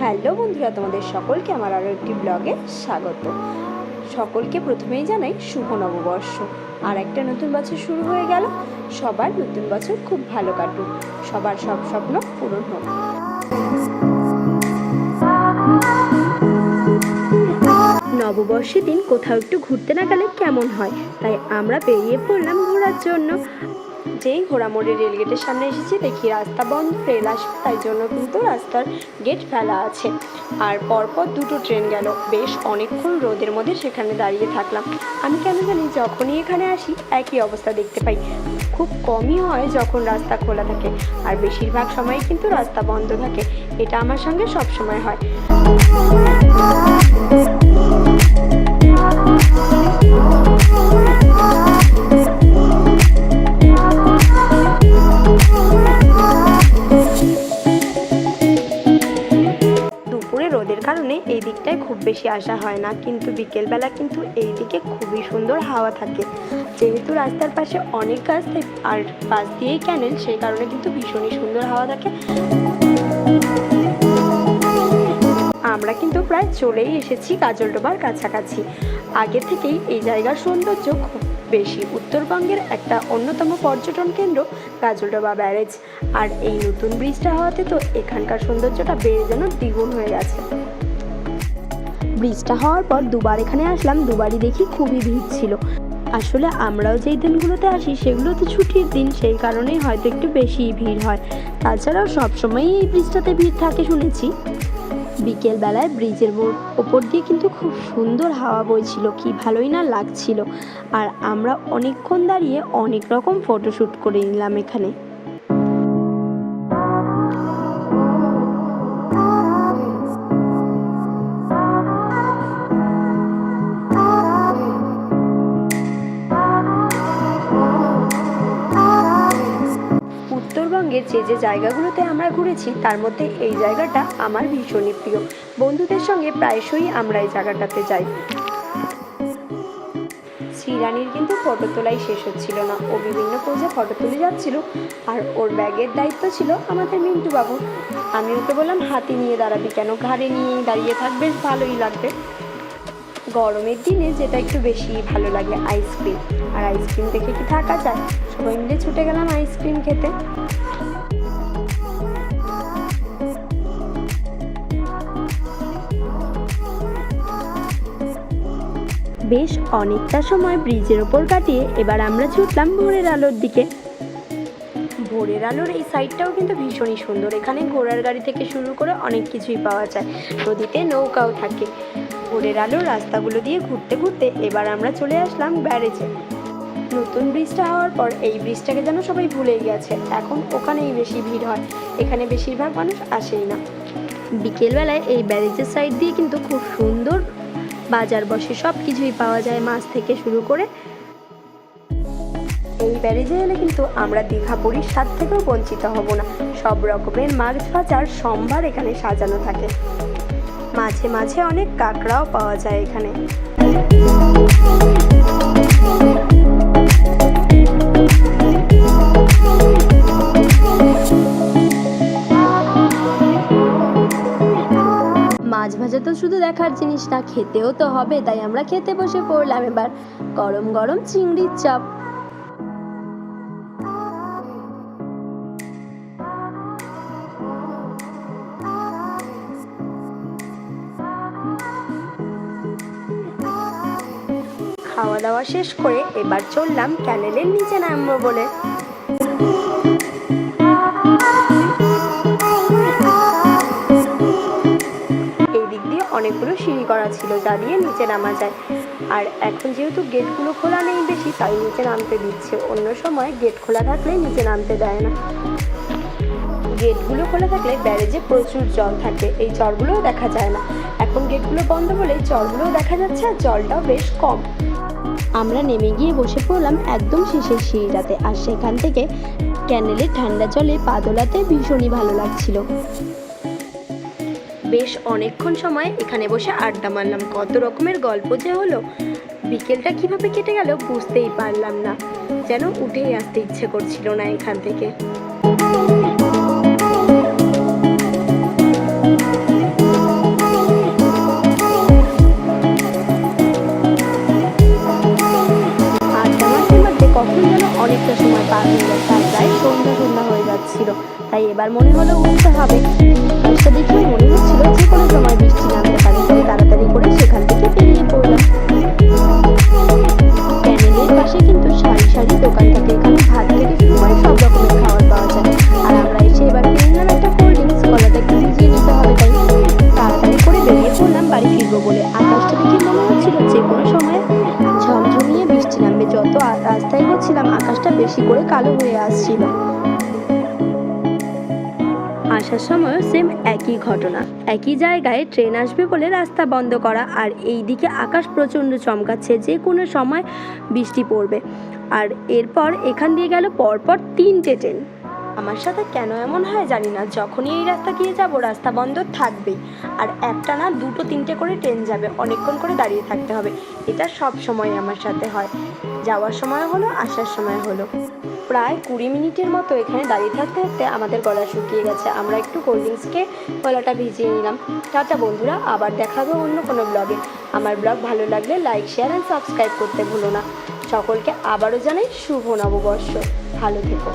Hello বন্ধুরা, তোমাদের সকলকে আমার আরও একটি ব্লগে স্বাগত। সকলকে প্রথমেই জানাই শুভ নববর্ষ। আর একটা নতুন বছর শুরু হয়ে গেল, সবার নতুন বছর খুব ভালো কাটুক, সবার সব স্বপ্ন পূরণ হোক। নববর্ষের দিন কোথাও একটু ঘুরতে না গেলে কেমন হয়? তাই আমরা বেরিয়ে পড়লাম ঘোরার জন্য। যেই ঘোড়ামোড়ের রেলগেটের সামনে এসেছি, দেখি রাস্তা বন্ধ, রেল আসবে, তাই জন্য কিন্তু রাস্তার গেট ফেলা আছে। আর পরপর দুটো ট্রেন গেল। বেশ অনেকক্ষণ রোদের মধ্যে সেখানে দাঁড়িয়ে থাকলাম। আমি কেন জানি যখনই এখানে আসি, একই অবস্থা দেখতে পাই। খুব কমই হয় যখন রাস্তা খোলা থাকে, আর বেশিরভাগ সময় কিন্তু রাস্তা বন্ধ থাকে। এটা আমার সঙ্গে সব সময় হয়। রোদের কারণে এই দিকটায় খুব বেশি আসা হয় না। কিন্তু বিকেলবেলা কিন্তু এই দিকে খুবই সুন্দর হাওয়া থাকে। যেহেতু রাস্তার পাশে অনেক গাছ আর পাশ দিয়েই ক্যানেল সেই কারণে কিন্তু ভীষণই সুন্দর হাওয়া থাকে। আমরা কিন্তু প্রায় চলেই এসেছি কাজলডোবার কাছাকাছি। আগে থেকেই এই জায়গার সৌন্দর্য খুব বেশি উত্তরবঙ্গের একটা অন্যতম পর্যটন কেন্দ্র কাজলডোবা ব্যারেজ। আর এই নতুন ব্রিজটা হওয়াতে তো এখানকার সৌন্দর্যটা বেড়ে যেন দ্বিগুণ হয়ে গেছে। ব্রিজটা হওয়ার পর দুবার এখানে আসলাম, দুবারই দেখি খুবই ভিড় ছিল। আসলে আমরাও যেই দিনগুলোতে আসি সেগুলো তো ছুটির দিন, সেই কারণেই হয়তো একটু বেশিই ভিড় হয়। তাছাড়াও সবসময়ই এই ব্রিজটাতে ভিড় থাকে শুনেছি। বিকেল বেলায় ব্রিজের ওপর দিয়ে কিন্তু খুব সুন্দর হাওয়া বইছিল, কি ভালোই না লাগছিল। আর আমরা অনেকক্ষণ দাঁড়িয়ে অনেক রকম ফটোশ্যুট করে নিলাম এখানে। যে যে জায়গাগুলোতে আমরা ঘুরেছি, তার মধ্যে এই জায়গাটা আমার ভীষণই প্রিয়। বন্ধুদের সঙ্গে প্রায়শই আমরা এই জায়গাটাতে যাই। শ্রীরানীর কিন্তু ফটো তোলাই শেষ হচ্ছিল না। ও বিভিন্ন পোজে ফটো তুলে যাচ্ছিল আর ওর ব্যাগের দায়িত্ব ছিল আমাদের মিন্টু বাবু আমি ওকে বললাম, হাতে নিয়ে দাঁড়াবি কেন? ঘাড়ে নিয়ে দাঁড়িয়ে থাকবে ভালোই লাগবে। গরমের দিনে যেটা একটু বেশি ভালো লাগে আইসক্রিম আর আইসক্রিম দেখে কি থাকা যায়? সবাই মিলে ছুটে গেলাম আইসক্রিম খেতে। বেশ অনেকটা সময় ব্রিজের ওপর কাটিয়ে এবার আমরা ছুটলাম ভোরের আলোর দিকে। ভোরের আলোর এই সাইডটাও কিন্তু ভীষণই সুন্দর। এখানে ঘোড়ার গাড়ি থেকে শুরু করে অনেক কিছুই পাওয়া যায়। নদীতে নৌকাও থাকে। ভোরের আলো রাস্তাগুলো দিয়ে ঘুরতে ঘুরতে এবার আমরা চলে আসলাম ব্যারেজে। নতুন ব্রিজটা হওয়ার পর এই ব্রিজটাকে যেন সবাই ভুলেই গেছে। এখন ওখানেই বেশি ভিড় হয়। এখানে বেশিরভাগ মানুষ আসেই না। বিকেলবেলায় এই ব্যারেজের সাইড দিয়ে কিন্তু খুব সুন্দর বাজার বসে সব কিছুই পাওয়া যায় মাছ থেকে শুরু করে। এই ব্যারেজে এলে কিন্তু আমরা দীঘা পুরীর স্বাদ থেকেও বঞ্চিত হব না। সব রকমের মাছ ভাজার সম্ভার এখানে সাজানো থাকে। মাঝে মাঝে অনেক কাঁকড়াও পাওয়া যায় এখানে। মাছ ভাজা তো শুধু দেখার জিনিস না, খেতেও তো হবে, তাই আমরা খেতে বসে পড়লাম এবার। গরম গরম চিংড়ির চপ। খাওয়া দাওয়া শেষ করে এবার চললাম ক্যানেলের নিচে নামবো বলে। অনেকগুলো সিঁড়ি করা ছিল যা দিয়ে নিচে নামা যায়। আর এখন যেহেতু গেটগুলো খোলা নেই বেশি, তাই নিচে নামতে দিচ্ছে। অন্য সময় গেট খোলা থাকলে নিচে নামতে দেয় না। গেটগুলো খোলা থাকলে ব্যারেজে প্রচুর জল থাকে, এই জলগুলোও দেখা যায় না। এখন গেটগুলো বন্ধ বলে জলগুলোও দেখা যাচ্ছে আর জলটাও বেশ কম। আমরা নেমে গিয়ে বসে পড়লাম একদম শেষের সিঁড়িটাতে আর সেখান থেকে ক্যানেলের ঠান্ডা জলে পা দোলাতে ভীষণই ভালো লাগছিল। বেশ অনেকক্ষণ সময় এখানে বসে আড্ডা মারলাম, কত রকমের গল্প যে হলো। বিকেলটা কীভাবে কেটে গেল বুঝতেই পারলাম না, যেন উঠেই আসতে ইচ্ছে করছিল না এখান থেকে। প্রায় সন্ধ্যা সন্ধ্যা হয়ে যাচ্ছিল। তাই এবার মনে হলো উঠতে হবে। হচ্ছিলাম আকাশটা বেশি করে কালো হয়ে আসছিল। আসার সময় সেম একই ঘটনা। একই জায়গায় ট্রেন আসবে বলে রাস্তা বন্ধ করা আর এই দিকে আকাশ প্রচণ্ড চমকাচ্ছে, যে কোনো সময় বৃষ্টি পড়বে। আর এরপর এখান দিয়ে গেল পরপর তিনটে ট্রেন আমার সাথে কেন এমন হয় জানি না, যখনই এই রাস্তা দিয়ে যাব, রাস্তা বন্ধ থাকবেই। আর একটা না দুটো তিনটে করে ট্রেন যাবে, অনেকক্ষণ করে দাঁড়িয়ে থাকতে হবে। এটা সব সময় আমার সাথে হয়। যাওয়ার সময় হলো, আসার সময় হলো। প্রায় কুড়ি মিনিটের মতো এখানে দাঁড়িয়ে থাকতে থাকতে আমাদের গলা শুকিয়ে গেছে। আমরা একটু কোল্ড ড্রিঙ্কসকে গলাটা ভিজিয়ে নিলাম। টাটা বন্ধুরা, আবার দেখাবো অন্য কোনো ব্লগে আমার ব্লগ ভালো লাগলে লাইক শেয়ার অ্যান্ড সাবস্ক্রাইব করতে ভুলো না। সকলকে আবারও জানাই শুভ নববর্ষ। ভালো থেকো।